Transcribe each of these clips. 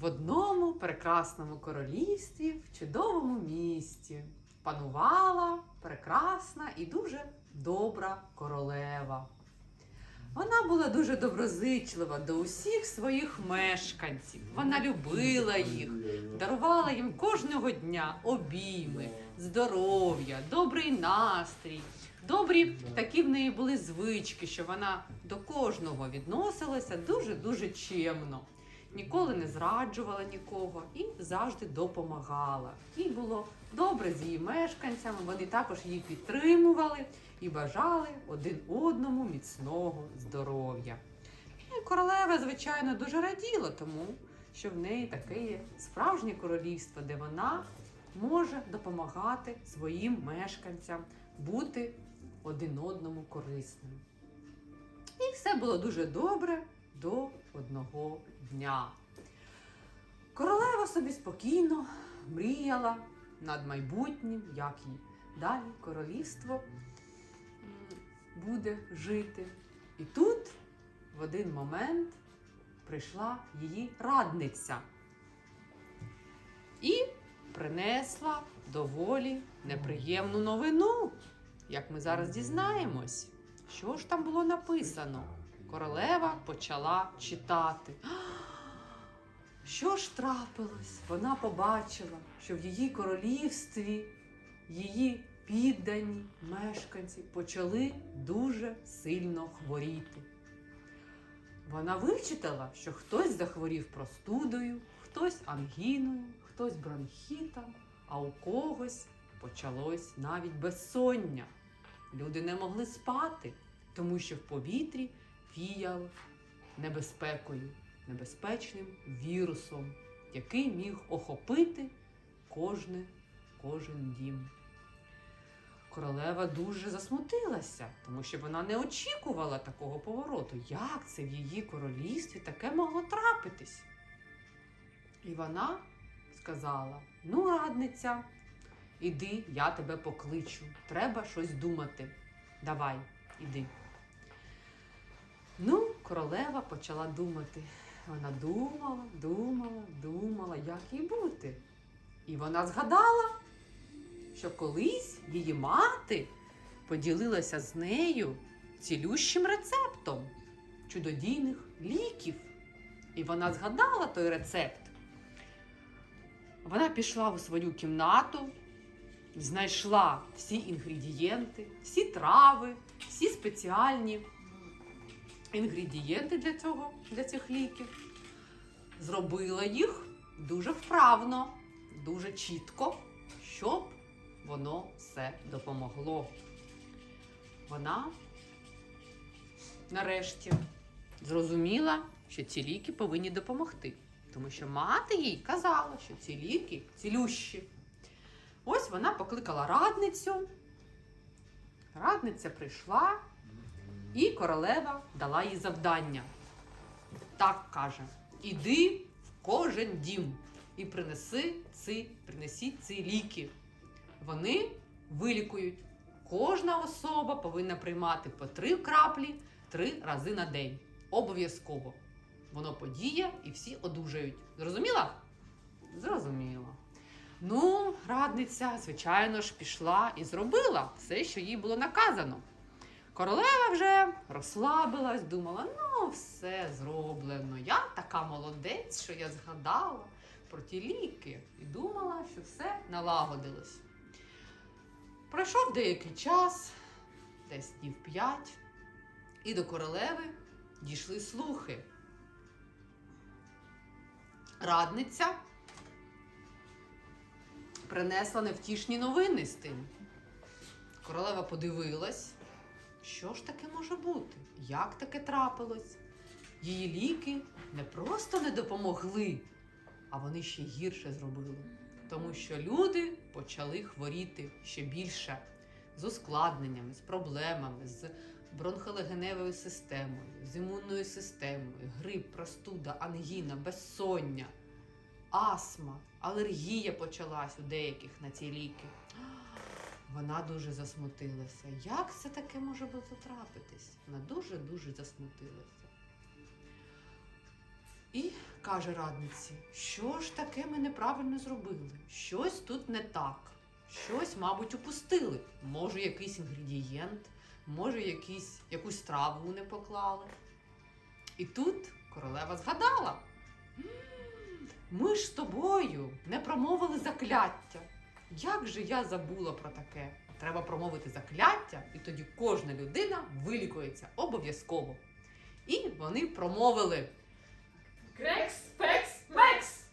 В одному прекрасному королівстві, в чудовому місті, панувала прекрасна і дуже добра королева. Вона була дуже доброзичлива до усіх своїх мешканців. Вона любила їх, дарувала їм кожного дня обійми, здоров'я, добрий настрій. Добрі такі в неї були звички, що вона до кожного відносилася дуже-дуже чемно. Ніколи не зраджувала нікого і завжди допомагала. Їй було добре з її мешканцями, вони також її підтримували і бажали один одному міцного здоров'я. І королева, звичайно, дуже раділа тому, що в неї таке є справжнє королівство, де вона може допомагати своїм мешканцям бути один одному корисним. І все було дуже добре до одного дня. Королева собі спокійно мріяла над майбутнім, як їй далі королівство буде жити. І тут в один момент прийшла її радниця і принесла доволі неприємну новину, як ми зараз дізнаємось. Що ж там було написано? Королева почала читати. Що ж трапилось? Вона побачила, що в її королівстві її піддані мешканці почали дуже сильно хворіти. Вона вичитала, що хтось захворів простудою, хтось ангіною, хтось бронхітом, а у когось почалось навіть безсоння. Люди не могли спати, тому що в повітрі віяло небезпекою, небезпечним вірусом, який міг охопити кожне, кожен дім. Королева дуже засмутилася, тому що вона не очікувала такого повороту. Як це в її королівстві таке могло трапитись? І вона сказала: Ну, радниця, іди, я тебе покличу. Треба щось думати. Давай, іди. Ну, королева почала думати. Вона думала, думала, думала, як їй бути. І вона згадала, що колись її мати поділилася з нею цілющим рецептом чудодійних ліків. І вона згадала той рецепт. Вона пішла у свою кімнату, знайшла всі інгредієнти, всі трави, всі спеціальні інгредієнти для цього, для цих ліків. Зробила їх дуже вправно, дуже чітко, щоб воно все допомогло. Вона нарешті зрозуміла, що ці ліки повинні допомогти. Тому що мати їй казала, що ці ліки цілющі. Ось вона покликала радницю. Радниця прийшла, і королева дала їй завдання. Так каже: іди в кожен дім і принеси ці, принесіть ці ліки. Вони вилікують. Кожна особа повинна приймати по три краплі три рази на день. Обов'язково. Воно подіє і всі одужають. Зрозуміла? Зрозуміла. Ну, радниця, звичайно ж, пішла і зробила все, що їй було наказано. Королева вже розслабилась, думала, ну, все зроблено. Я така молодець, що я згадала про ті ліки і думала, що все налагодилось. Пройшов деякий час, десь днів п'ять, і до королеви дійшли слухи. Радниця принесла невтішні новини з тим. Королева подивилась, що ж таке може бути? Як таке трапилось? Її ліки не просто не допомогли, а вони ще гірше зробили. Тому що люди почали хворіти ще більше з ускладненнями, з проблемами, з бронхолегеневою системою, з імунною системою, грип, простуда, ангіна, безсоння, астма, алергія почалась у деяких на ці ліки. Вона дуже засмутилася. Як це таке може бути? Вона дуже-дуже засмутилася. І каже радниці, що ж таке ми неправильно зробили? Щось тут не так. Щось, мабуть, упустили. Може, якийсь інгредієнт, може, якийсь, якусь траву не поклали. І тут королева згадала. Ми ж з тобою не промовили закляття. Як же я забула про таке? Треба промовити закляття, і тоді кожна людина вилікується обов'язково. І вони промовили. Крекс, пекс, рекс.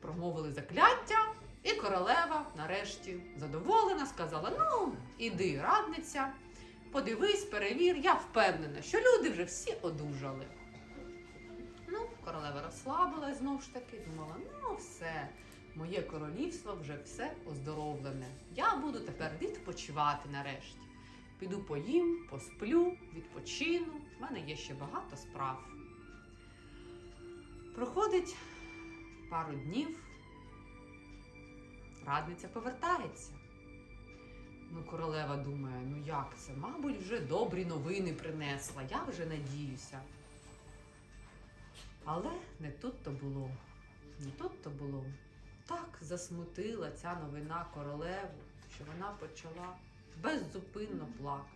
промовили закляття, і королева нарешті задоволена сказала: Ну, іди, радниця, подивись, перевір, я впевнена, що люди вже всі одужали. Ну, королева розслабилась знову ж таки, думала, ну все, моє королівство вже все оздоровлене. Я буду тепер відпочивати нарешті. Піду поїм, посплю, відпочину. В мене є ще багато справ. Проходить пару днів. Радниця повертається. Ну, королева думає, ну як це? Мабуть, вже добрі новини принесла. Я вже надіюся. Але не тут то було. Не тут то було. Так засмутила ця новина королеву, що вона почала беззупинно плакати.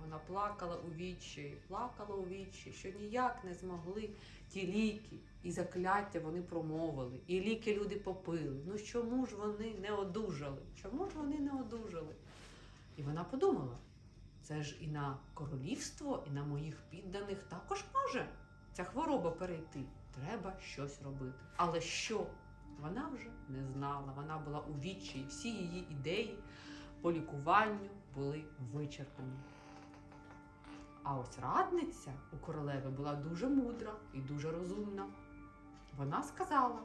Вона плакала у відчаї, плакала у відчаї, що ніяк не змогли ті ліки і закляття вони промовили, і ліки люди попили. Ну чому ж вони не одужали? Чому ж вони не одужали? І вона подумала: це ж і на королівство, і на моїх підданих також може ця хвороба перейти. Треба щось робити. Але що? Вона вже не знала. Вона була у відчаї. Всі її ідеї по лікуванню були вичерпані. А ось радниця у королеви була дуже мудра і дуже розумна. Вона сказала: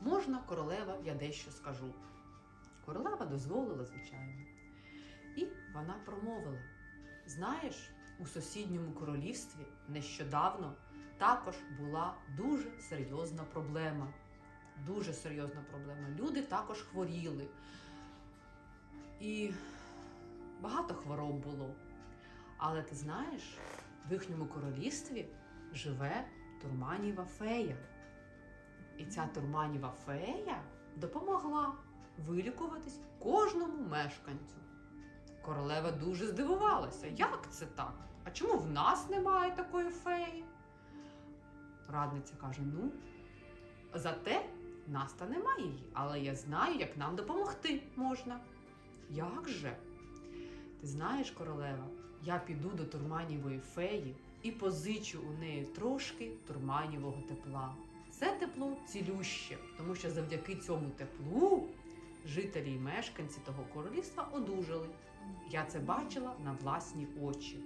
можна, королева, я дещо скажу. Королева дозволила, звичайно. І вона промовила: знаєш, у сусідньому королівстві нещодавно також була дуже серйозна проблема. Дуже серйозна проблема. Люди також хворіли. І багато хвороб було. Але ти знаєш, в їхньому королівстві живе Турманіва фея. І ця Турманіва фея допомогла вилікуватись кожному мешканцю. Королева дуже здивувалася, як це так? А чому в нас немає такої феї? Радниця каже: ну, зате нас та немає її, але я знаю, як нам допомогти можна. Як же? Ти знаєш, королева, я піду до турманівої феї і позичу у неї трошки турманівого тепла. Це тепло цілюще, тому що завдяки цьому теплу жителі і мешканці того королівства одужали. Я це бачила на власні очі.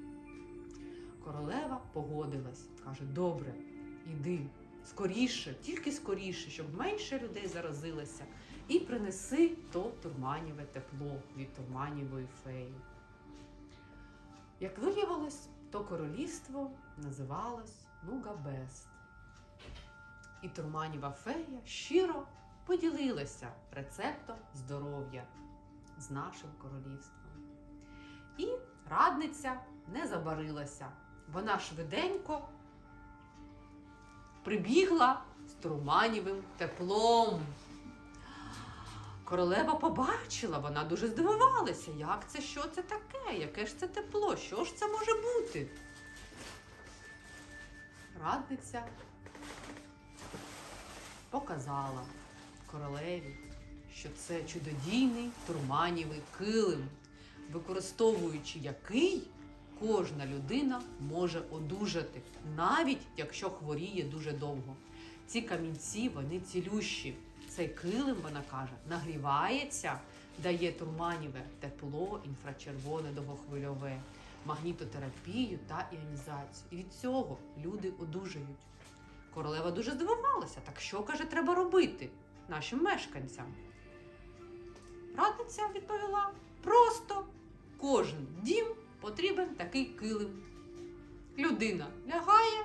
Королева погодилась, каже: Добре, іди скоріше, тільки скоріше, щоб менше людей заразилося, і принеси то турманіве тепло від турманівої феї. Як виявилось, то королівство називалось Нугабест. І Турманіва фея щиро поділилася рецептом здоров'я з нашим королівством. І радниця не забарилася. Вона швиденько прибігла з Турманівим теплом. Королева побачила, вона дуже здивувалася, як це, що це таке, яке ж це тепло, що ж це може бути. Радниця показала королеві, що це чудодійний турманівий килим, використовуючи який кожна людина може одужати, навіть якщо хворіє дуже довго. Ці камінці вони цілющі. Цей килим, вона каже, нагрівається, дає турманіве тепло, інфрачервоне довгохвильове, магнітотерапію та іонізацію. І від цього люди одужають. Королева дуже здивувалася. Так що, каже, треба робити нашим мешканцям? Радниця відповіла: просто кожен дім потрібен такий килим. Людина лягає,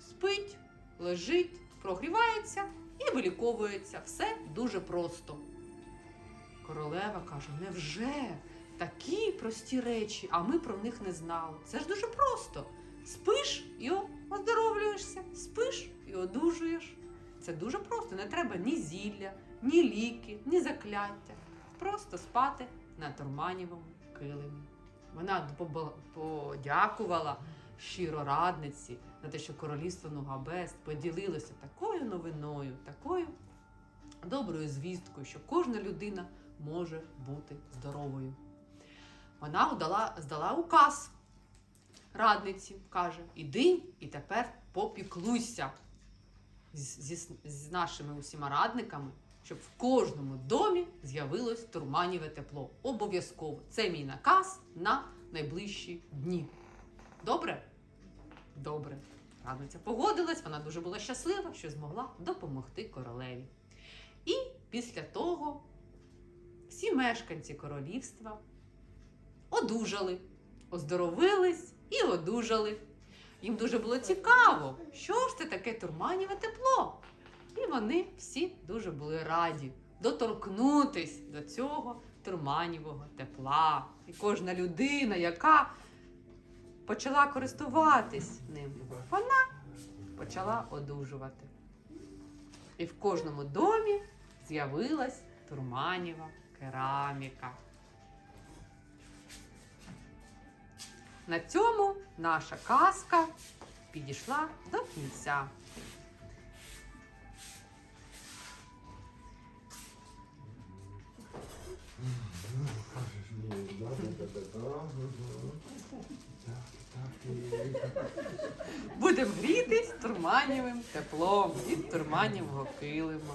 спить, лежить, прогрівається і виліковується. Все дуже просто. Королева каже: невже такі прості речі, а ми про них не знали. Це ж дуже просто. Спиш і оздоровлюєшся, спиш і одужуєш. Це дуже просто. Не треба ні зілля, ні ліки, ні закляття. Просто спати на турманівому килимі. Вона подякувала щиро радниці за те, що королівство Нугабест поділилося такою новиною, такою доброю звісткою, що кожна людина може бути здоровою. Вона удала, здала указ радниці, каже: Іди і тепер попіклуйся з, зі- з нашими усіма радниками, щоб в кожному домі з'явилось турманіве тепло. Обов'язково. Це мій наказ на найближчі дні. Добре? Добре. Радниця погодилась, вона дуже була щаслива, що змогла допомогти королеві. І після того всі мешканці королівства одужали, оздоровились і одужали. Їм дуже було цікаво, що ж це таке турманіве тепло. І вони всі дуже були раді доторкнутись до цього турманівого тепла. І кожна людина, яка почала користуватись ним, вона почала одужувати. І в кожному домі з'явилась турманіва кераміка. На цьому наша казка підійшла до кінця. Будемо грітись турманівим теплом від турманівого килима.